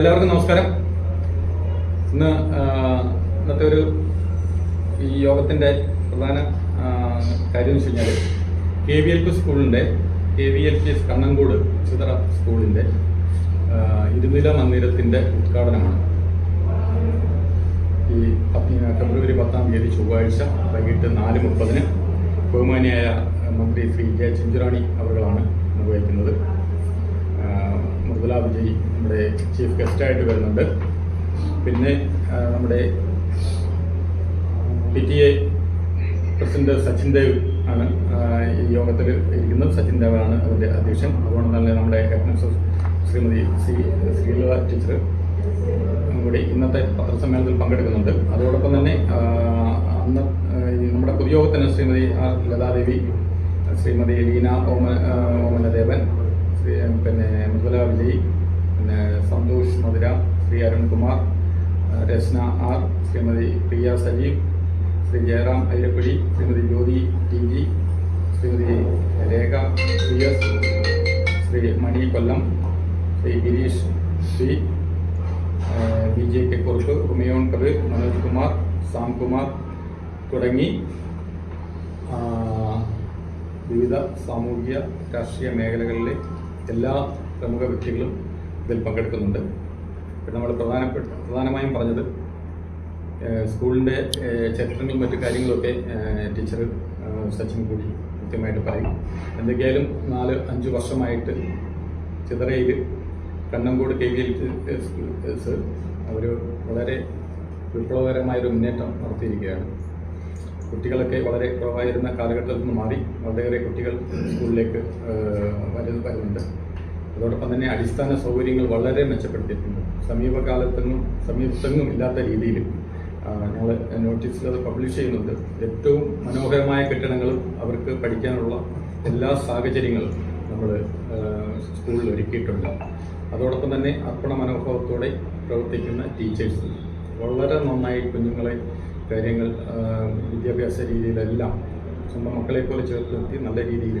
എല്ലാവർക്കും നമസ്കാരം. ഇന്ന് ഇന്നത്തെ ഒരു ഈ യോഗത്തിന്റെ പ്രധാന കാര്യം എന്ന് വെച്ച് കഴിഞ്ഞാൽ കെ വി എൽ പി സ്കൂളിന്റെ K V L P S Kannankode Chithara സ്കൂളിന്റെ ഇരുനില മന്ദിരത്തിന്റെ ഉദ്ഘാടനമാണ്. ഈ ഫെബ്രുവരി പത്താം തീയതി ചൊവ്വാഴ്ച വൈകിട്ട് നാല് മുപ്പതിന് ബഹുമാനിയായ മന്ത്രി ശ്രീ ജയ ചിഞ്ചുറാണി അവരുകളാണ് നിർവഹിക്കുന്നത് മൃദുല വിജയ് നമ്മുടെ ചീഫ് ഗസ്റ്റായിട്ട് വരുന്നുണ്ട്. പിന്നെ നമ്മുടെ P T A president Sachin Dev ആണ് ഈ യോഗത്തിൽ ഇരിക്കുന്നത്. സച്ചിൻ ദേവ് ആണ് അതിന്റെ അധ്യക്ഷൻ. അതുകൊണ്ട് തന്നെ നമ്മുടെ headmistress Shrimati C Sreelatha teacher കൂടി ഇന്നത്തെ പത്രസമ്മേളനത്തിൽ പങ്കെടുക്കുന്നുണ്ട്. അതോടൊപ്പം തന്നെ അന്ന് നമ്മുടെ പൊതുയോഗത്തിന് ശ്രീമതി ആർ ലതാദേവി ശ്രീമതി ലീന ഓമ ഓമനദേവൻ പിന്നെ മൃദുല വിജയ് പിന്നെ Santhosh Madhura Shri Arunkumar Rashna R Shrimati Priya Sajeev Shri Jayaram Ayyappadi Shrimati Jyothi T G Shrimati Rekha P S Shri Mani Kollam Shri Gireesh Shri B J K Kurup ഉമയോൺ Kabir Manoj Kumar Sam Kumar തുടങ്ങി വിവിധ സാമൂഹിക രാഷ്ട്രീയ മേഖലകളിലെ എല്ലാ പ്രമുഖ വ്യക്തികളും ഇതിൽ പങ്കെടുക്കുന്നുണ്ട്. പിന്നെ നമ്മൾ പ്രധാനപ്പെട്ട പ്രധാനമായും പറഞ്ഞത് സ്കൂളിന്റെ ചരിത്രങ്ങളും മറ്റു കാര്യങ്ങളൊക്കെ ടീച്ചർ സച്ചിൻ കൂടി കൃത്യമായിട്ട് പറയും. എന്തൊക്കെയായാലും നാല് അഞ്ച് വർഷമായിട്ട് ചിതറയിൽ കണ്ണങ്കോട് കെ വി എൽ അവർ വളരെ വിപ്ലവകരമായൊരു മുന്നേറ്റം നടത്തിയിരിക്കുകയാണ്. കുട്ടികളൊക്കെ വളരെ കുറവായിരുന്ന കാലഘട്ടത്തിൽ നിന്ന് മാറി വളരെയേറെ കുട്ടികൾ സ്കൂളിലേക്ക് വരുന്നുണ്ട്. അതോടൊപ്പം തന്നെ അടിസ്ഥാന സൗകര്യങ്ങൾ വളരെ മെച്ചപ്പെടുത്തിയിട്ടുണ്ട്. സമീപകാലത്തെങ്ങും സമീപത്തെങ്ങും ഇല്ലാത്ത രീതിയിൽ ഞങ്ങൾ നോട്ടീസിൽ അത് പബ്ലിഷ് ചെയ്യുന്നുണ്ട്. ഏറ്റവും മനോഹരമായ കെട്ടിടങ്ങളും അവർക്ക് പഠിക്കാനുള്ള എല്ലാ സാഹചര്യങ്ങളും നമ്മൾ സ്കൂളിൽ ഒരുക്കിയിട്ടുണ്ട്. അതോടൊപ്പം തന്നെ അർപ്പണ മനോഭാവത്തോടെ പ്രവർത്തിക്കുന്ന ടീച്ചേഴ്സ്. വളരെ നന്നായി കുഞ്ഞുങ്ങളെ കാര്യങ്ങൾ വിദ്യാഭ്യാസ രീതിയിലെല്ലാം സ്വന്തം മക്കളെ പോലെ ചേർത്ത് നിർത്തി നല്ല രീതിയിൽ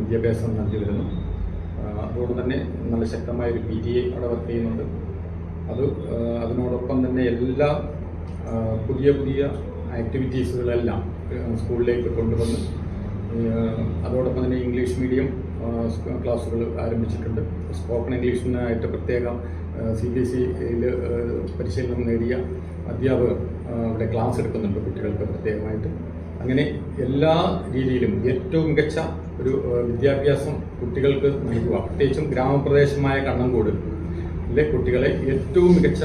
വിദ്യാഭ്യാസം നൽകി വരുന്നു. അതോടെ തന്നെ നല്ല ശക്തമായ ഒരു പി ടി എ അവിടെ വർക്ക് ചെയ്യുന്നുണ്ട്. അത് അതിനോടൊപ്പം തന്നെ എല്ലാ പുതിയ പുതിയ ആക്ടിവിറ്റീസുകളെല്ലാം സ്കൂളിലേക്ക് കൊണ്ടുവന്ന് അതോടൊപ്പം തന്നെ ഇംഗ്ലീഷ് മീഡിയം ക്ലാസ്സുകൾ ആരംഭിച്ചിട്ടുണ്ട്. സ്പോക്കൺ ഇംഗ്ലീഷിനായിട്ട് പ്രത്യേകം സി ബി എസ് സിയിൽ പരിശീലനം നേടിയ അധ്യാപകർ അവിടെ ക്ലാസ് എടുക്കുന്നുണ്ട് കുട്ടികൾക്ക് പ്രത്യേകമായിട്ട്. അങ്ങനെ എല്ലാ രീതിയിലും ഏറ്റവും മികച്ച ഒരു വിദ്യാഭ്യാസം കുട്ടികൾക്ക് നൽകുക പ്രത്യേകിച്ചും ഗ്രാമപ്രദേശമായ കണ്ണങ്കോട് അല്ലെ കുട്ടികളെ ഏറ്റവും മികച്ച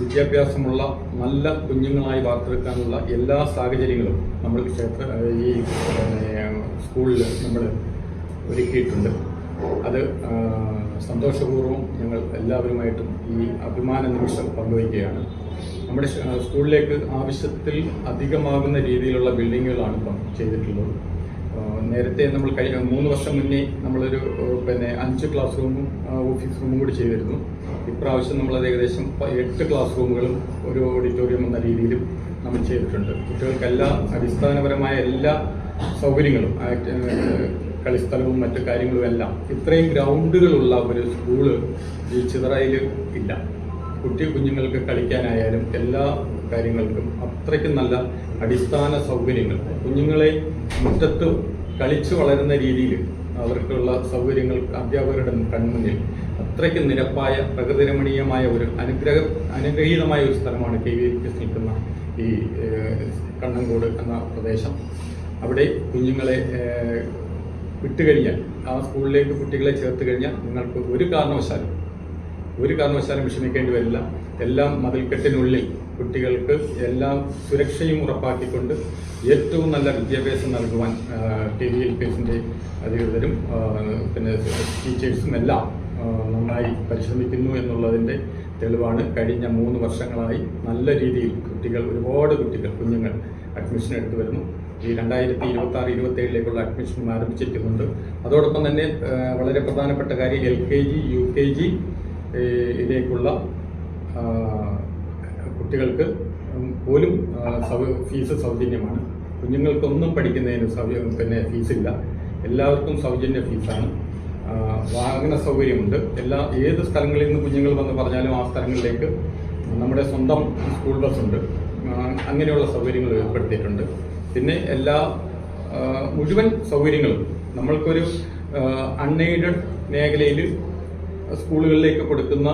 വിദ്യാഭ്യാസമുള്ള നല്ല കുഞ്ഞുങ്ങളായി വാർത്തെടുക്കാനുള്ള എല്ലാ സാഹചര്യങ്ങളും നമ്മൾ ക്ഷേത്ര ഈ സ്കൂളിൽ നമ്മൾ ഒരുക്കിയിട്ടുണ്ട്. അത് സന്തോഷപൂർവം ഞങ്ങൾ എല്ലാവരുമായിട്ടും ഈ അഭിമാന നിമിഷം പങ്കുവയ്ക്കുകയാണ്. നമ്മുടെ സ്കൂളിലേക്ക് ആവശ്യത്തിൽ അധികമാകുന്ന രീതിയിലുള്ള ബിൽഡിങ്ങുകളാണ് ഇപ്പം ചെയ്തിട്ടുള്ളത്. നേരത്തെ നമ്മൾ കഴിഞ്ഞ മൂന്ന് വർഷം മുന്നേ നമ്മളൊരു പിന്നെ അഞ്ച് ക്ലാസ് റൂമും ഓഫീസ് റൂമും കൂടി ചെയ്തിരുന്നു. ഇപ്രാവശ്യം നമ്മളത് ഏകദേശം എട്ട് ക്ലാസ് റൂമുകളും ഒരു ഓഡിറ്റോറിയം എന്ന രീതിയിലും നമ്മൾ ചെയ്തിട്ടുണ്ട്. കുട്ടികൾക്ക് എല്ലാ അടിസ്ഥാനപരമായ എല്ലാ സൗകര്യങ്ങളും കളിസ്ഥലവും മറ്റു കാര്യങ്ങളും എല്ലാം ഇത്രയും ഗ്രൗണ്ടുകളുള്ള ഒരു സ്കൂൾ ചിതറയിൽ ഇല്ല. കുട്ടി കുഞ്ഞുങ്ങൾക്ക് കളിക്കാനായാലും എല്ലാ കാര്യങ്ങൾക്കും അത്രയ്ക്കും നല്ല അടിസ്ഥാന സൗകര്യങ്ങൾ. കുഞ്ഞുങ്ങളെ മുറ്റത്ത് കളിച്ചു വളരുന്ന രീതിയിൽ അവർക്കുള്ള സൗകര്യങ്ങൾ അധ്യാപകരുടെ കൺമുന്നിൽ അത്രയ്ക്കും നിരപ്പായ പ്രകൃതിരമണീയമായ ഒരു അനുഗ്രഹ അനുഗ്രഹീതമായ ഒരു സ്ഥലമാണ് കെ വി നിൽക്കുന്ന ഈ കണ്ണങ്കോട് എന്ന പ്രദേശം. അവിടെ കുഞ്ഞുങ്ങളെ വിട്ടുകഴിഞ്ഞാൽ ആ സ്കൂളിലേക്ക് കുട്ടികളെ ചേർത്ത് കഴിഞ്ഞാൽ നിങ്ങൾക്ക് ഒരു കാരണവശാലും ഒരു കാരണവശാലും വിഷമിക്കേണ്ടി വരില്ല. എല്ലാം മതിൽക്കെട്ടിനുള്ളിൽ കുട്ടികൾക്ക് എല്ലാം സുരക്ഷയും ഉറപ്പാക്കിക്കൊണ്ട് ഏറ്റവും നല്ല വിദ്യാഭ്യാസം നൽകുവാൻ ടി വി എൽ പി എസിന്റെ അധികൃതരും പിന്നെ ടീച്ചേഴ്സും എല്ലാം നന്നായി പരിശ്രമിക്കുന്നു എന്നുള്ളതിന്റെ തെളിവാണ് കഴിഞ്ഞ മൂന്ന് വർഷങ്ങളായി നല്ല രീതിയിൽ കുട്ടികൾ ഒരുപാട് കുട്ടികൾ കുഞ്ഞുങ്ങൾ അഡ്മിഷൻ എടുത്തു വരുന്നു. ഈ രണ്ടായിരത്തി ഇരുപത്തി ആറ് ഇരുപത്തി ഏഴിലേക്കുള്ള അഡ്മിഷൻ ആരംഭിച്ചിരിക്കുന്നുണ്ട്. അതോടൊപ്പം തന്നെ വളരെ പ്രധാനപ്പെട്ട കാര്യം L K G U K G ഇതിലേക്കുള്ള കുട്ടികൾക്ക് പോലും ഫീസ് സൗജന്യമാണ്. കുഞ്ഞുങ്ങൾക്കൊന്നും പഠിക്കുന്നതിന് സൗജ പിന്നെ ഫീസില്ല. എല്ലാവർക്കും സൗജന്യ ഫീസാണ്. വാഹന സൗകര്യമുണ്ട്. എല്ലാ ഏത് സ്ഥലങ്ങളിൽ നിന്ന് കുഞ്ഞുങ്ങൾ വന്ന് പറഞ്ഞാലും ആ സ്ഥലങ്ങളിലേക്ക് നമ്മുടെ സ്വന്തം സ്കൂൾ ബസ് ഉണ്ട് അങ്ങനെയുള്ള സൗകര്യങ്ങൾ ഏർപ്പെടുത്തിയിട്ടുണ്ട്. പിന്നെ എല്ലാ മുഴുവൻ സൗകര്യങ്ങളും നമ്മൾക്കൊരു അൺഎയ്ഡഡ് മേഖലയിൽ സ്കൂളുകളിലേക്ക് കൊടുക്കുന്ന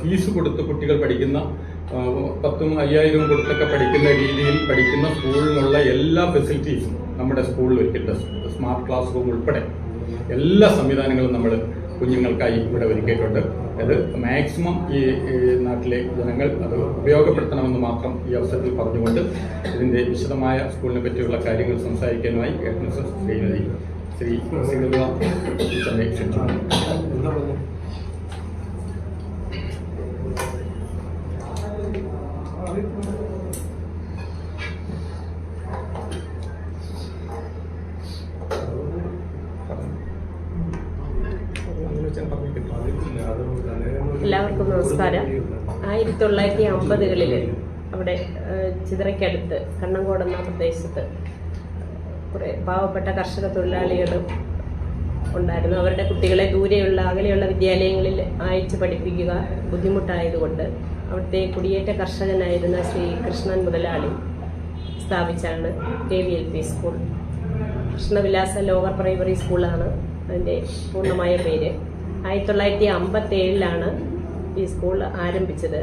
ഫീസ് കൊടുത്ത് കുട്ടികൾ പഠിക്കുന്ന പത്തും അയ്യായിരവും കൊടുത്തൊക്കെ പഠിക്കുന്ന രീതിയിൽ പഠിക്കുന്ന സ്കൂളിലുള്ള എല്ലാ ഫെസിലിറ്റീസും നമ്മുടെ സ്കൂളിൽ ഒരുക്കിയിട്ടുണ്ട് സ്മാർട്ട് ക്ലാസ് റൂം ഉൾപ്പെടെ എല്ലാ സംവിധാനങ്ങളും നമ്മൾ കുഞ്ഞുങ്ങൾക്കായി ഇവിടെ ഒരുക്കിയിട്ടുണ്ട് അത് മാക്സിമം ഈ നാട്ടിലെ ജനങ്ങൾ അത് ഉപയോഗപ്പെടുത്തണമെന്ന് മാത്രം ഈ അവസരത്തിൽ പറഞ്ഞുകൊണ്ട് ഇതിന്റെ വിശദമായ സ്കൂളിനെ പറ്റിയുള്ള കാര്യങ്ങൾ സംസാരിക്കാനുമായി ശ്രീമതി ശ്രീ ശ്രീലത ക്ഷണിച്ചു നമസ്കാരം ആയിരത്തി തൊള്ളായിരത്തി അമ്പതുകളിൽ അവിടെ ചിതറയ്ക്കടുത്ത് കണ്ണങ്കോട് എന്ന പ്രദേശത്ത് കുറേ പാവപ്പെട്ട കർഷക തൊഴിലാളികൾ ഉണ്ടായിരുന്നു. അവരുടെ കുട്ടികളെ ദൂരെയുള്ള അകലെയുള്ള വിദ്യാലയങ്ങളിൽ അയച്ച് പഠിപ്പിക്കുക ബുദ്ധിമുട്ടായതുകൊണ്ട് അവിടുത്തെ കുടിയേറ്റ കർഷകനായിരുന്ന ശ്രീ കൃഷ്ണൻ മുതലാളി സ്ഥാപിച്ചാണ് K V L P school. Krishnavilasa lower primary സ്കൂളാണ് അതിന്റെ പൂർണമായ പേര്. ആയിരത്തി തൊള്ളായിരത്തി അമ്പത്തി ഏഴിലാണ് ഈ സ്കൂൾ ആരംഭിച്ചത്.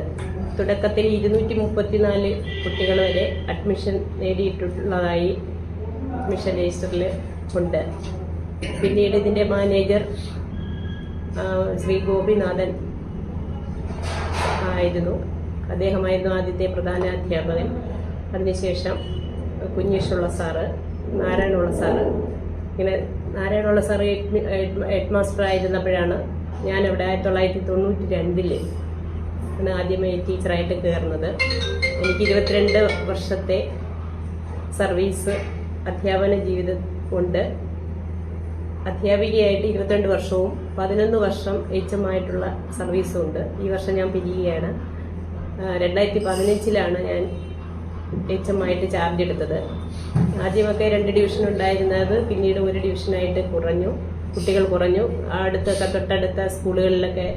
തുടക്കത്തിൽ ഇരുന്നൂറ്റി മുപ്പത്തിനാല് കുട്ടികൾ വരെ അഡ്മിഷൻ നേടിയിട്ടുള്ളതായി അഡ്മിഷൻ രജിസ്റ്ററിൽ ഉണ്ട്. പിന്നീട് ഇതിന്റെ മാനേജർ ശ്രീ ഗോപിനാഥൻ ആയിരുന്നു. അദ്ദേഹമായിരുന്നു ആദ്യത്തെ പ്രധാന അധ്യാപകൻ. അതിനുശേഷം കുഞ്ഞീഷുള്ള സാറ് നാരായണുള്ള സാറ്. ഇങ്ങനെ നാരായണുള്ള സാറ് ഹെഡ് മാസ്റ്റർ ആയിരുന്നപ്പോഴാണ് ഞാനവിടെ ആയിരത്തി തൊള്ളായിരത്തി തൊണ്ണൂറ്റി രണ്ടിൽ ആണ് ആദ്യമായി ടീച്ചറായിട്ട് കയറുന്നത്. എനിക്ക് ഇരുപത്തിരണ്ട് വർഷത്തെ സർവീസ് അധ്യാപന ജീവിതം കൊണ്ട് അധ്യാപികയായിട്ട് ഇരുപത്തിരണ്ട് വർഷവും പതിനൊന്ന് വർഷം എച്ച് എം ആയിട്ടുള്ള സർവീസും ഉണ്ട്. ഈ വർഷം ഞാൻ പിരിയുകയാണ്. രണ്ടായിരത്തി പതിനഞ്ചിലാണ് ഞാൻ എച്ച് എം ആയിട്ട് ചാർജ് എടുത്തത്. ആദ്യമൊക്കെ രണ്ട് ഡിവിഷൻ ഉണ്ടായിരുന്നത് പിന്നീട് ഒരു ഡിവിഷനായിട്ട് കുറഞ്ഞു. കുട്ടികൾ കുറഞ്ഞു. അടുത്തൊക്കെ തൊട്ടടുത്ത സ്കൂളുകളിലൊക്കെ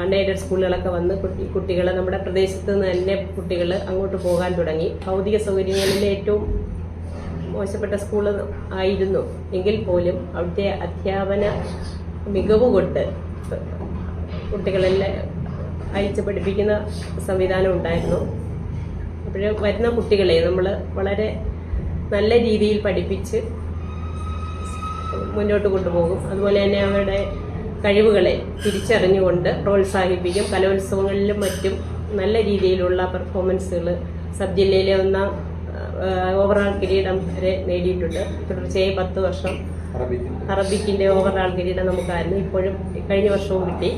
അൺഎയ്ഡഡ് സ്കൂളുകളൊക്കെ വന്ന് കുട്ടി കുട്ടികൾ നമ്മുടെ പ്രദേശത്ത് നിന്ന് തന്നെ കുട്ടികൾ അങ്ങോട്ട് പോകാൻ തുടങ്ങി. ഭൗതിക സൗകര്യങ്ങളിൽ ഏറ്റവും മോശപ്പെട്ട സ്കൂൾ ആയിരുന്നു. എങ്കിൽ പോലും അവിടുത്തെ അധ്യാപന മികവ് കൊണ്ട് കുട്ടികളെല്ലാം അയച്ച് പഠിപ്പിക്കുന്ന സംവിധാനം ഉണ്ടായിരുന്നു. അപ്പോഴും വരുന്ന കുട്ടികളെ നമ്മൾ വളരെ നല്ല രീതിയിൽ പഠിപ്പിച്ച് മുന്നോട്ട് കൊണ്ടുപോകും. അതുപോലെ തന്നെ അവരുടെ കഴിവുകളെ തിരിച്ചറിഞ്ഞുകൊണ്ട് പ്രോത്സാഹിപ്പിക്കും. കലോത്സവങ്ങളിലും മറ്റും നല്ല രീതിയിലുള്ള പെർഫോമൻസുകൾ സബ് ജില്ലയിലെ ഒന്നാം ഓവറാൾ കിരീടം വരെ നേടിയിട്ടുണ്ട്. തുടർച്ചയായി പത്ത് വർഷം അറബിക്കിന്റെ ഓവറാൾ കിരീടം നമുക്കായിരുന്നു. ഇപ്പോഴും കഴിഞ്ഞ വർഷവും കിട്ടി.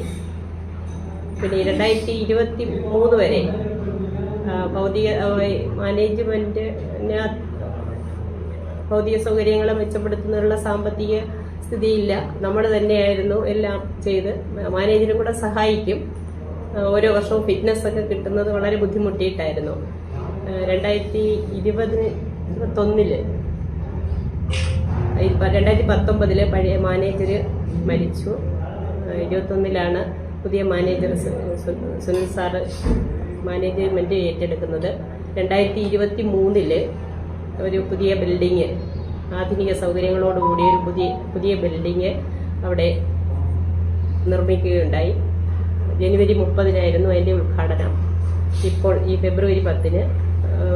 പിന്നെ രണ്ടായിരത്തി ഇരുപത്തി മൂന്ന് വരെ ഭൗതിക മാനേജ്മെന്റിനകത്ത് ഭൗതിക സൗകര്യങ്ങൾ മെച്ചപ്പെടുത്തുന്നതിനുള്ള സാമ്പത്തിക സ്ഥിതിയില്ല. നമ്മൾ തന്നെയായിരുന്നു എല്ലാം ചെയ്ത്. മാനേജരും കൂടെ സഹായിക്കും. ഓരോ വർഷവും ഫിറ്റ്നസ് ഒക്കെ കിട്ടുന്നത് വളരെ ബുദ്ധിമുട്ടിയിട്ടായിരുന്നു. രണ്ടായിരത്തി ഇരുപതിന് ഇരുപത്തൊന്നിൽ രണ്ടായിരത്തി പത്തൊമ്പതിൽ പഴയ മാനേജർ മരിച്ചു. ഇരുപത്തൊന്നിലാണ് പുതിയ മാനേജർ സുനിൽ സാറ് മാനേജ്മെന്റ് ഏറ്റെടുക്കുന്നത്. രണ്ടായിരത്തി ഇരുപത്തി മൂന്നിൽ ഒരു പുതിയ ബിൽഡിങ് ആധുനിക സൗകര്യങ്ങളോടുകൂടിയ ഒരു പുതിയ പുതിയ ബിൽഡിങ് അവിടെ നിർമ്മിക്കുകയുണ്ടായി. ജനുവരി മുപ്പതിനായിരുന്നു അതിന്റെ ഉദ്ഘാടനം. ഇപ്പോൾ ഈ ഫെബ്രുവരി പത്തിന്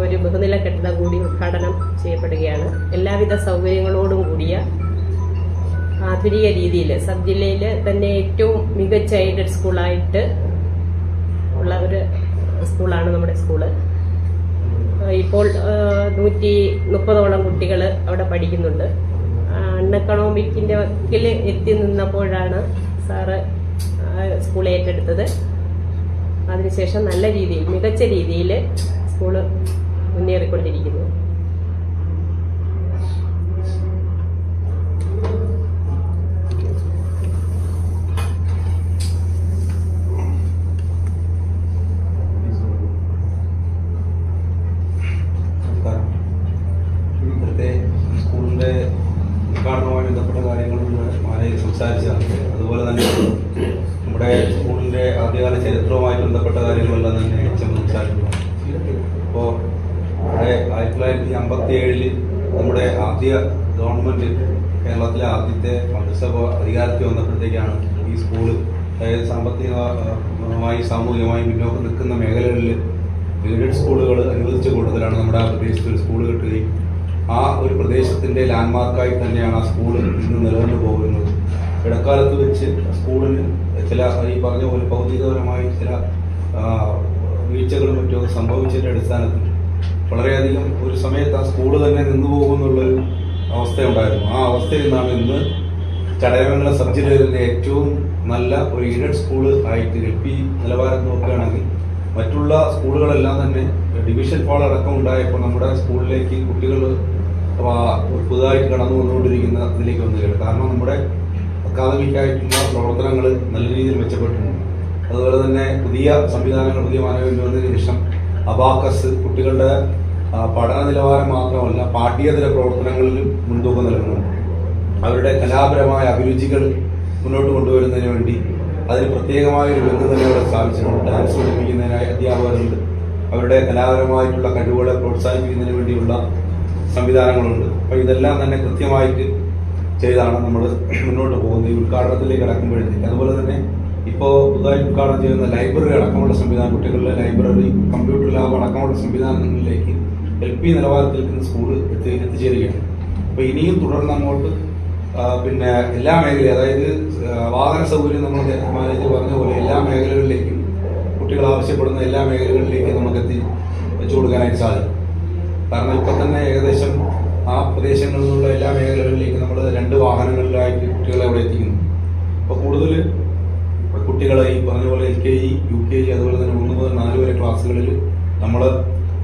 ഒരു ബഹുനില കെട്ടിടം കൂടി ഉദ്ഘാടനം ചെയ്യപ്പെടുകയാണ്. എല്ലാവിധ സൗകര്യങ്ങളോടും കൂടിയ ആധുനിക രീതിയിൽ സബ് ജില്ലയിൽ തന്നെ ഏറ്റവും മികച്ച എയ്ഡഡ് സ്കൂളായിട്ട് ഉള്ള ഒരു സ്കൂളാണ് നമ്മുടെ സ്കൂൾ ഇപ്പോൾ നൂറ്റി മുപ്പതോളം കുട്ടികൾ അവിടെ പഠിക്കുന്നുണ്ട്. അൺഎക്കണോമിക്കിന്റെ വക്കിൽ എത്തി നിന്നപ്പോഴാണ് സാറ് സ്കൂൾ ഏറ്റെടുത്തത്. അതിനുശേഷം നല്ല രീതിയിൽ മികച്ച രീതിയിൽ സ്കൂൾ മുന്നേറിക്കൊണ്ടിരിക്കുന്നു നമസ്കാരം ഇവിടുത്തെ സ്കൂളിന്റെ ഉദ്ഘാടനവുമായി ബന്ധപ്പെട്ട കാര്യങ്ങൾ ഇന്ന് മാനേജർ സംസാരിച്ചതാണ് അതുപോലെ കാര്യങ്ങളെല്ലാം തന്നെ എച്ച് എം സംസാരിക്കുന്നു അപ്പോൾ ആയിരത്തി തൊള്ളായിരത്തി അമ്പത്തി ഏഴിൽ നമ്മുടെ ആദ്യ ഗവൺമെന്റ് കേരളത്തിലെ മന്ത്രിസഭ അധികാരത്തിൽ വന്നപ്പോഴത്തേക്കാണ് ഈ സ്കൂൾ അതായത് സാമ്പത്തികമായി സാമൂഹികമായി മുന്നോക്കം നിൽക്കുന്ന മേഖലകളിൽ എയ്ഡഡ് സ്കൂളുകൾ അനുവദിച്ച കൂടുതലാണ് നമ്മുടെ ആ പ്രദേശത്ത് ഒരു സ്കൂൾ കിട്ടുകയും ആ ഒരു പ്രദേശത്തിന്റെ ലാൻഡ്മാർക്കായി തന്നെയാണ് ആ സ്കൂൾ ഇന്ന് നിലനിന്ന് പോകുന്നത്. ഇടക്കാലത്ത് വെച്ച് സ്കൂളിന് ചില ഈ പറഞ്ഞ പോലെ ഭൗതികപരമായി ചില വീഴ്ചകളും മറ്റും സംഭവിച്ചതിന്റെ അടിസ്ഥാനത്തിൽ വളരെയധികം ഒരു സമയത്ത് ആ സ്കൂൾ തന്നെ നിന്നു പോകുമെന്നുള്ളൊരു അവസ്ഥയുണ്ടായിരുന്നു. ആ അവസ്ഥയിൽ നിന്നാണ് ഇന്ന് ചടയമംഗലം സബ് ജില്ലയിലെ ഏറ്റവും നല്ല ഒരു എയ്ഡഡ് സ്കൂൾ ആയിട്ട് എൽ പി നിലവാരം നോക്കുകയാണെങ്കിൽ മറ്റുള്ള സ്കൂളുകളെല്ലാം തന്നെ ഡിവിഷൻ ഫോൾ അടക്കം ഉണ്ടായപ്പോൾ നമ്മുടെ സ്കൂളിലേക്ക് കുട്ടികൾ പുതുതായിട്ട് കടന്നു വന്നുകൊണ്ടിരിക്കുന്ന ഇതിലേക്ക് വന്നിട്ടുണ്ട് കാരണം നമ്മുടെ അക്കാദമിക്കായിട്ടുള്ള പ്രവർത്തനങ്ങൾ നല്ല രീതിയിൽ മെച്ചപ്പെട്ടിട്ടുണ്ട്. അതുപോലെ തന്നെ പുതിയ സംവിധാനങ്ങൾ പുതിയ മാനവ ശേഷം അബാക്കസ് കുട്ടികളുടെ പഠന നിലവാരം മാത്രമല്ല പാഠ്യേതര പ്രവർത്തനങ്ങളിലും മുൻതൂക്കം നൽകുന്നുണ്ട്. അവരുടെ കലാപരമായ അഭിരുചികൾ മുന്നോട്ട് കൊണ്ടുവരുന്നതിന് വേണ്ടി അതിന് പ്രത്യേകമായ ഒരു ബന്ധം തന്നെ അവിടെ സ്ഥാപിച്ചിട്ടുണ്ട്. ഡാൻസ് പഠിപ്പിക്കുന്നതിനായി അധ്യാപകരുണ്ട്. അവരുടെ കലാപരമായിട്ടുള്ള കഴിവുകളെ പ്രോത്സാഹിപ്പിക്കുന്നതിന് വേണ്ടിയുള്ള സംവിധാനങ്ങളുണ്ട്. അപ്പോൾ ഇതെല്ലാം തന്നെ കൃത്യമായിട്ട് ചെയ്താണ് നമ്മൾ മുന്നോട്ട് പോകുന്നത്. ഈ ഉദ്ഘാടനത്തിലേക്ക് കടക്കുമ്പോഴത്തേക്ക്. അതുപോലെ തന്നെ ഇപ്പോൾ പുതുതായി ഉദ്ഘാടനം ചെയ്യുന്ന ലൈബ്രറി അടക്കമുള്ള സംവിധാനം കുട്ടികളുടെ ലൈബ്രറി കമ്പ്യൂട്ടർ ലാബ് അടക്കമുള്ള സംവിധാനങ്ങളിലേക്ക് എൽ പി നിലവാരത്തിൽ നിന്ന് സ്കൂൾ എത്തി എത്തിച്ചേരുകയാണ്. അപ്പോൾ ഇനിയും തുടർന്ന് അങ്ങോട്ട് പിന്നെ എല്ലാ മേഖലയും അതായത് വാഹന സൗകര്യം നമ്മൾ മാനേജർ പറഞ്ഞ പോലെ എല്ലാ മേഖലകളിലേക്കും കുട്ടികൾ ആവശ്യപ്പെടുന്ന എല്ലാ മേഖലകളിലേക്കും നമുക്ക് എത്തി വെച്ചു കൊടുക്കാനായിട്ട് സാധിക്കും. കാരണം ഇപ്പം തന്നെ ഏകദേശം ആ പ്രദേശങ്ങളിൽ നിന്നുള്ള എല്ലാ മേഖലകളിലേക്കും നമ്മൾ രണ്ട് വാഹനങ്ങളിലായിട്ട് കുട്ടികളെ അവിടെ എത്തിക്കുന്നു. അപ്പോൾ കൂടുതൽ കുട്ടികളെ ഈ പറഞ്ഞ പോലെ L K G U K G അതുപോലെ തന്നെ മൂന്ന് മുതൽ നാല് വരെ ക്ലാസ്സുകളിൽ നമ്മൾ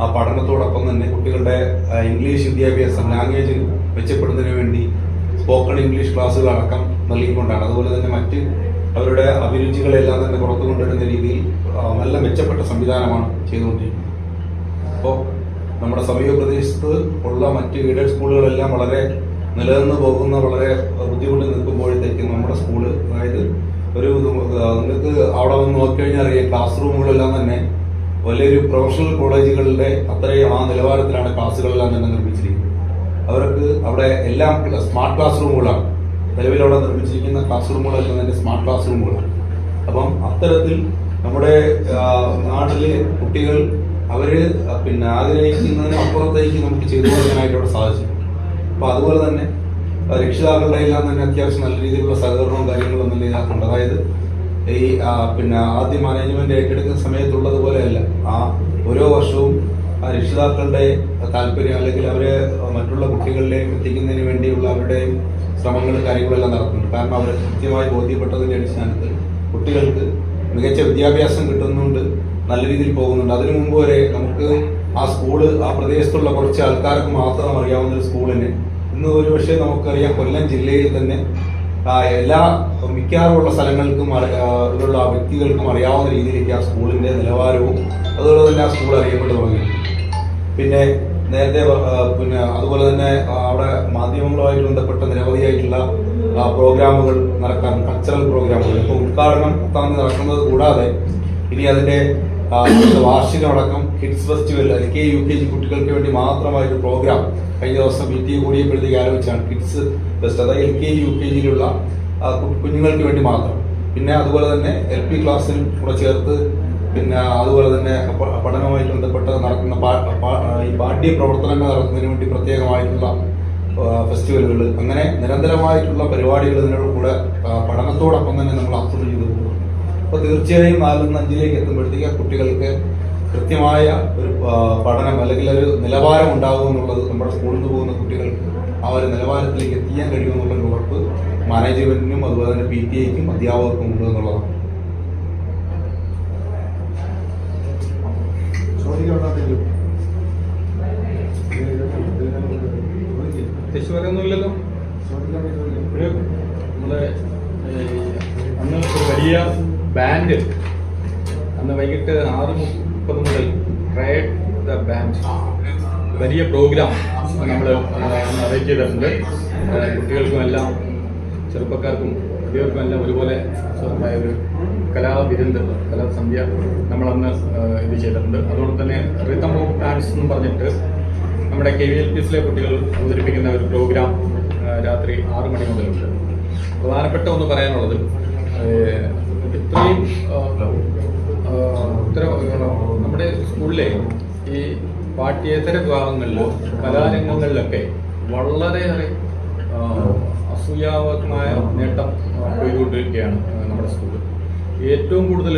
ആ പഠനത്തോടൊപ്പം തന്നെ കുട്ടികളുടെ ഇംഗ്ലീഷ് വിദ്യാഭ്യാസം ലാംഗ്വേജ് മെച്ചപ്പെടുന്നതിന് വേണ്ടി സ്പോക്കൺ ഇംഗ്ലീഷ് ക്ലാസ്സുകൾ അടക്കം നൽകിക്കൊണ്ടാണ്. അതുപോലെ തന്നെ മറ്റ് അവരുടെ അഭിരുചികളെല്ലാം തന്നെ പുറത്തു കൊണ്ടുവരുന്ന രീതിയിൽ നല്ല മെച്ചപ്പെട്ട സംവിധാനമാണ് ചെയ്തുകൊണ്ടിരിക്കുന്നത്. അപ്പോൾ നമ്മുടെ സമീപ പ്രദേശത്ത് ഉള്ള മറ്റ് എയ്ഡഡ് സ്കൂളുകളെല്ലാം വളരെ നിലനിന്ന് പോകുന്ന വളരെ ബുദ്ധിമുട്ട് നിൽക്കുമ്പോഴത്തേക്കും നമ്മുടെ സ്കൂൾ അതായത് ഒരു നിങ്ങൾക്ക് അവിടെ വന്ന് നോക്കിക്കഴിഞ്ഞാൽ അറിയാം ക്ലാസ് റൂമുകളെല്ലാം തന്നെ വലിയൊരു പ്രൊഫഷണൽ കോളേജുകളുടെ അത്രയും ആ നിലവാരത്തിലാണ് ക്ലാസ്സുകളെല്ലാം തന്നെ നിർമ്മിച്ചിരിക്കുന്നത്. അവർക്ക് അവിടെ എല്ലാം സ്മാർട്ട് ക്ലാസ് റൂമുകളാണ്. നിലവിൽ അവിടെ നിർമ്മിച്ചിരിക്കുന്ന ക്ലാസ് റൂമുകളെല്ലാം തന്നെ സ്മാർട്ട് ക്ലാസ് റൂമുകളാണ്. അപ്പം അത്തരത്തിൽ നമ്മുടെ നാട്ടിലെ കുട്ടികൾ അവർ പിന്നെ ആഗ്രഹിക്കുന്നതിന് അപ്പുറത്തേക്ക് നമുക്ക് ചെയ്തു കൊടുക്കാനായിട്ട് അവിടെ സാധിച്ചു. അപ്പൊ അതുപോലെ തന്നെ രക്ഷിതാക്കളുടെ എല്ലാം തന്നെ അത്യാവശ്യം നല്ല രീതിയിലുള്ള സഹകരണവും കാര്യങ്ങളും ഒന്നും ഇതിനകത്തുണ്ട്. അതായത് ഈ പിന്നെ ആദ്യ മാനേജ്മെന്റ് ഏറ്റെടുക്കുന്ന സമയത്തുള്ളതുപോലെയല്ല. ആ ഓരോ വർഷവും ആ രക്ഷിതാക്കളുടെ താല്പര്യം അല്ലെങ്കിൽ അവരെ മറ്റുള്ള കുട്ടികളിലേക്ക് എത്തിക്കുന്നതിന് വേണ്ടിയുള്ള അവരുടെ ശ്രമങ്ങൾ കാര്യങ്ങളെല്ലാം നടക്കുന്നുണ്ട്. കാരണം അവരെ കൃത്യമായി ബോധ്യപ്പെട്ടതിന്റെ അടിസ്ഥാനത്തിൽ കുട്ടികൾക്ക് മികച്ച വിദ്യാഭ്യാസം കിട്ടുന്നുണ്ട് നല്ല രീതിയിൽ പോകുന്നുണ്ട്. അതിനു മുമ്പ് വരെ നമുക്ക് ആ സ്കൂൾ ആ പ്രദേശത്തുള്ള കുറച്ച് ആൾക്കാർക്ക് മാത്രം അറിയാവുന്ന ഒരു സ്കൂളിന് ഇന്ന് ഒരുപക്ഷെ നമുക്കറിയാം കൊല്ലം ജില്ലയിൽ തന്നെ എല്ലാ മിക്കവാറുമുള്ള സ്ഥലങ്ങൾക്കും ഉള്ള വ്യക്തികൾക്കും അറിയാവുന്ന രീതിയിലേക്ക് ആ സ്കൂളിന്റെ നിലവാരവും അതുപോലെ തന്നെ ആ സ്കൂൾ അറിയപ്പെട്ടു തുടങ്ങി. പിന്നെ നേരത്തെ പിന്നെ അതുപോലെ തന്നെ അവിടെ മാധ്യമങ്ങളുമായിട്ട് ബന്ധപ്പെട്ട നിരവധിയായിട്ടുള്ള പ്രോഗ്രാമുകൾ നടക്കാൻ കൾച്ചറൽ പ്രോഗ്രാമുകൾ. ഇപ്പോൾ ഉദ്ഘാടനം തന്നെ നടക്കുന്നത് കൂടാതെ ഇനി അതിന്റെ ആ, വാർഷികമടക്കം കിഡ്സ് ഫെസ്റ്റിവൽ അല്ലെങ്കിൽ കെ യു കെ ജി കുട്ടികൾക്ക് വേണ്ടി മാത്രമായൊരു പ്രോഗ്രാം കഴിഞ്ഞ ദിവസം മീറ്റ് കൂടിയപ്പോഴത്തേക്ക് ആലോചിച്ചാണ് കിഡ്സ് ഫെസ്റ്റ് അതായത് L K G U K ജിയിലുള്ള കുഞ്ഞുങ്ങൾക്ക് വേണ്ടി മാത്രം. പിന്നെ അതുപോലെ തന്നെ എൽ പി ക്ലാസ്സിനും കൂടെ ചേർത്ത് പിന്നെ അതുപോലെ തന്നെ പഠനവുമായി ബന്ധപ്പെട്ട് നടക്കുന്ന ഈ പാഠ്യ പ്രവർത്തനങ്ങൾ നടത്തുന്നതിന് വേണ്ടി പ്രത്യേകമായിട്ടുള്ള ഫെസ്റ്റിവലുകൾ അങ്ങനെ നിരന്തരമായിട്ടുള്ള പരിപാടികൾ ഇതിനോട് കൂടെ പഠനത്തോടൊപ്പം തന്നെ നമ്മൾ അപ്ലോഡ് ചെയ്തു പോകുന്നു അപ്പോൾ തീർച്ചയായും നാലിൽ അഞ്ചിലേക്ക് എത്തുമ്പോഴത്തേക്ക് കുട്ടികൾക്ക് കൃത്യമായ ഒരു പഠനം അല്ലെങ്കിൽ ഒരു നിലവാരം ഉണ്ടാകും എന്നുള്ളത് നമ്മുടെ സ്കൂളിൽ നിന്ന് പോകുന്ന കുട്ടികൾക്ക് ആ ഒരു നിലവാരത്തിലേക്ക് എത്തിക്കാൻ കഴിയുമെന്നുള്ളൊരു ഉറപ്പ് മാനേജ്മെന്റിനും അതുപോലെ തന്നെ പി ടി ഐക്കും അധ്യാപകർക്കും ഉണ്ട് എന്നുള്ളതാണ്. പറയുന്നില്ലല്ലോ ഒരു നമ്മുടെ അന്ന് ഒരു വലിയ ബാൻഡ് അന്ന് വൈകിട്ട് ആറ് മുപ്പത് മുതൽ ട്രയഡ് ദ ബാൻഡ് വലിയ പ്രോഗ്രാം നമ്മൾ അറേഞ്ച് ചെയ്തിട്ടുണ്ട്. കുട്ടികൾക്കും എല്ലാം ചെറുപ്പക്കാർക്കും എല്ലാം ഒരുപോലെ സ്വന്തമായ ഒരു കലാവിരുന്ന് കലാസന്ധ്യ നമ്മളന്ന് ഇത് ചെയ്തിട്ടുണ്ട്. അതുകൊണ്ട് തന്നെ റിതം ഓഫ് ഡാൻസ് എന്ന് പറഞ്ഞിട്ട് നമ്മുടെ കെ വി എൽ പി എസിലെ കുട്ടികൾ അവതരിപ്പിക്കുന്ന ഒരു പ്രോഗ്രാം രാത്രി ആറ് മണി മുതലുണ്ട്. പ്രധാനപ്പെട്ട ഒന്ന് പറയാനുള്ളത് ഇത്രയും ഇത്ര നമ്മുടെ സ്കൂളിലെ ഈ പാഠ്യേതര വിഭാഗങ്ങളിൽ കലാരംഗങ്ങളിലൊക്കെ വളരെയേറെ അസൂയാവകമായ നേട്ടം ആ, നമ്മുടെ സ്കൂൾ ഏറ്റവും കൂടുതൽ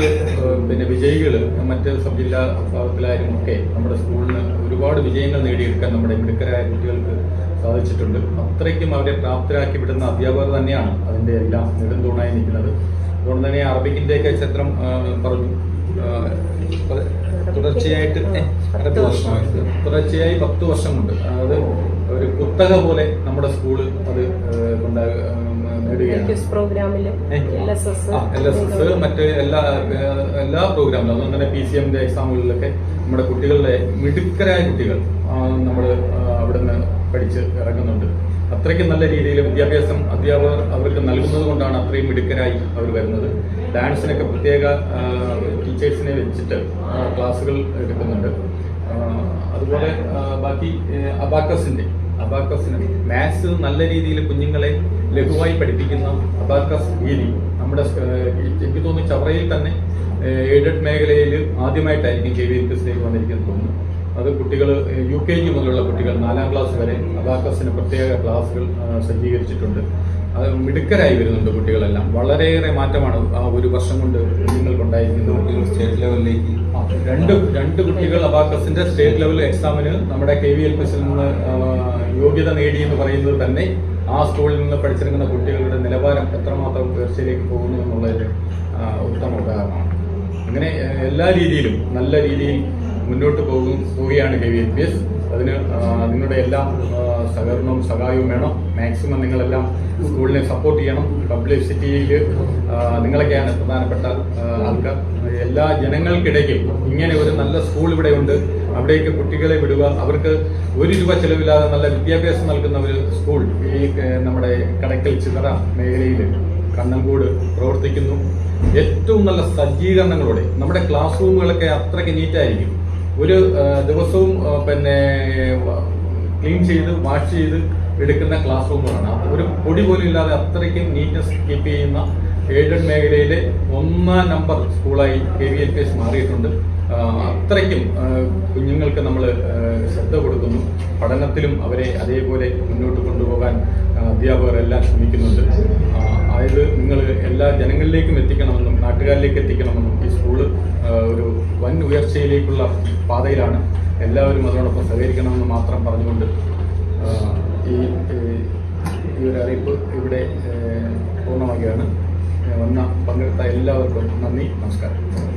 പിന്നെ വിജയികൾ മറ്റ് സബ് ജില്ലാ വിഭാഗത്തിലായാലും ഒക്കെ നമ്മുടെ സ്കൂളിന് ഒരുപാട് വിജയങ്ങൾ നേടിയെടുക്കാൻ നമ്മുടെ മിടുക്കരായ കുട്ടികൾക്ക് സാധിച്ചിട്ടുണ്ട്. അത്രയ്ക്കും അവരെ പ്രാപ്തരാക്കി വിടുന്ന അധ്യാപകർ തന്നെയാണ് അതിന്റെ എല്ലാം നെടുന്തൂണായി നിൽക്കുന്നത്. അതുകൊണ്ട് തന്നെ അറബിക്കിന്റെയൊക്കെ ചിത്രം പറഞ്ഞു. തുടർച്ചയായിട്ട് പത്ത് വർഷമായിട്ട് തുടർച്ചയായി പത്ത് വർഷം കൊണ്ട് അതായത് ഒരു കുത്തക പോലെ നമ്മുടെ സ്കൂൾ അത് ഉണ്ടാകുക കൊണ്ട് പ്രോഗ്രാമിലും മറ്റ് എല്ലാ എല്ലാ പ്രോഗ്രാമിലും അതുകൊണ്ട് തന്നെ പി സി എമ്മിന്റെ എക്സാമുകളിലൊക്കെ നമ്മുടെ കുട്ടികളുടെ മിടുക്കരായ കുട്ടികൾ നമ്മൾ അവിടെ നിന്ന് പഠിച്ച് ഇറങ്ങുന്നുണ്ട്. അത്രയ്ക്ക് നല്ല രീതിയിൽ വിദ്യാഭ്യാസം അധ്യാപകർ അവർക്ക് നൽകുന്നത് കൊണ്ടാണ് അത്രയും മിടുക്കരായി അവർ വരുന്നത്. ഡാൻസിനൊക്കെ പ്രത്യേക ടീച്ചേഴ്സിനെ വെച്ചിട്ട് ക്ലാസ്സുകൾ എടുക്കുന്നുണ്ട്. അതുപോലെ ബാക്കി അബാക്കസിന്റെ അബാക്കസിന് മാത്സ് നല്ല രീതിയിൽ കുഞ്ഞുങ്ങളെ ലഘുവായി പഠിപ്പിക്കുന്ന അബാക്കസ് രീതി നമ്മുടെ എനിക്ക് തോന്നുന്നു ചവറയിൽ തന്നെ എയ്ഡഡ് മേഖലയിൽ ആദ്യമായിട്ടായിരിക്കും കെ വി എൻ പി വന്നിരിക്കുന്നത് തോന്നുന്നു. അത് കുട്ടികൾ യു കെ ജി മുതലുള്ള കുട്ടികൾ നാലാം ക്ലാസ് വരെ അബാക്കസിന് പ്രത്യേക ക്ലാസ്സുകൾ സജ്ജീകരിച്ചിട്ടുണ്ട്. അത് മിടുക്കരായി വരുന്നുണ്ട് കുട്ടികളെല്ലാം. വളരെയേറെ മാറ്റമാണ് ആ ഒരു വർഷം കൊണ്ട് കുഞ്ഞുങ്ങൾക്കുണ്ടായിരിക്കുന്നത് കുട്ടികൾ സ്റ്റേറ്റ് ലെവലിലേക്ക്. രണ്ട് രണ്ട് കുട്ടികൾ അബാക്കസിന്റെ സ്റ്റേറ്റ് ലെവൽ എക്സാമിന് നമ്മുടെ കെ വി എൽ പി നിന്ന് യോഗ്യത നേടി എന്ന് പറയുന്നത് തന്നെ ആ സ്കൂളിൽ നിന്ന് പഠിച്ചിരിക്കുന്ന കുട്ടികളുടെ നിലവാരം എത്രമാത്രം ഉയർച്ചയിലേക്ക് പോകുന്നു എന്നുള്ളതിന്റെ ആ, ഉത്തമ ഉദാഹരണമാണ്. അങ്ങനെ എല്ലാ രീതിയിലും നല്ല രീതിയിൽ മുന്നോട്ട് പോകും പോവുകയാണ് K V M P S. അതിന് നിങ്ങളുടെ എല്ലാ സഹകരണവും സഹായവും വേണം. മാക്സിമം നിങ്ങളെല്ലാം സ്കൂളിനെ സപ്പോർട്ട് ചെയ്യണം. പബ്ലിസിറ്റിയിൽ നിങ്ങളൊക്കെയാണ് പ്രധാനപ്പെട്ട ആൾക്കാർ. എല്ലാ ജനങ്ങൾക്കിടയിൽ ഇങ്ങനെ ഒരു നല്ല സ്കൂൾ ഇവിടെ ഉണ്ട്. അവിടേക്ക് കുട്ടികളെ വിടുക. അവർക്ക് ഒരു രൂപ ചെലവില്ലാതെ നല്ല വിദ്യാഭ്യാസം നൽകുന്ന ഒരു സ്കൂൾ ഈ നമ്മുടെ കടക്കൽ ചിതറ മേഖലയിൽ കണ്ണൻകൂട് പ്രവർത്തിക്കുന്നു. ഏറ്റവും നല്ല സജ്ജീകരണങ്ങളോടെ നമ്മുടെ ക്ലാസ് റൂമുകളൊക്കെ അത്രയ്ക്ക് നീറ്റായിരിക്കും. ഒരു ദിവസവും പിന്നെ ക്ലീൻ ചെയ്ത് വാഷ് ചെയ്ത് എടുക്കുന്ന ക്ലാസ് റൂമുകളാണ്. ഒരു പൊടി പോലും ഇല്ലാതെ അത്രയ്ക്കും നീറ്റ്നസ് കീപ്പ് ചെയ്യുന്ന എയ്ഡഡ് മേഖലയിലെ ഒന്നാം number സ്കൂളായി K V L P S മാറിയിട്ടുണ്ട്. അത്രയ്ക്കും കുഞ്ഞുങ്ങൾക്ക് നമ്മൾ ശ്രദ്ധ കൊടുക്കുന്നു. പഠനത്തിലും അവരെ അതേപോലെ മുന്നോട്ട് കൊണ്ടുപോകാൻ അധ്യാപകർ എല്ലാം ശ്രമിക്കുന്നുണ്ട്. അതായത് നിങ്ങൾ എല്ലാ ജനങ്ങളിലേക്കും എത്തിക്കണമെന്നും നാട്ടുകാരിലേക്ക് എത്തിക്കണമെന്നും ഈ സ്കൂൾ ഒരു വൻ ഉയർച്ചയിലേക്കുള്ള പാതയിലാണ്. എല്ലാവരും അതോടൊപ്പം സഹകരിക്കണമെന്ന് മാത്രം പറഞ്ഞുകൊണ്ട് ഈ ഈ- ഒരു അറിയിപ്പ് ഇവിടെ പൂർണമാക്കുകയാണ് വന്ന പങ്കെടുത്ത എല്ലാവർക്കും നന്ദി നമസ്കാരം.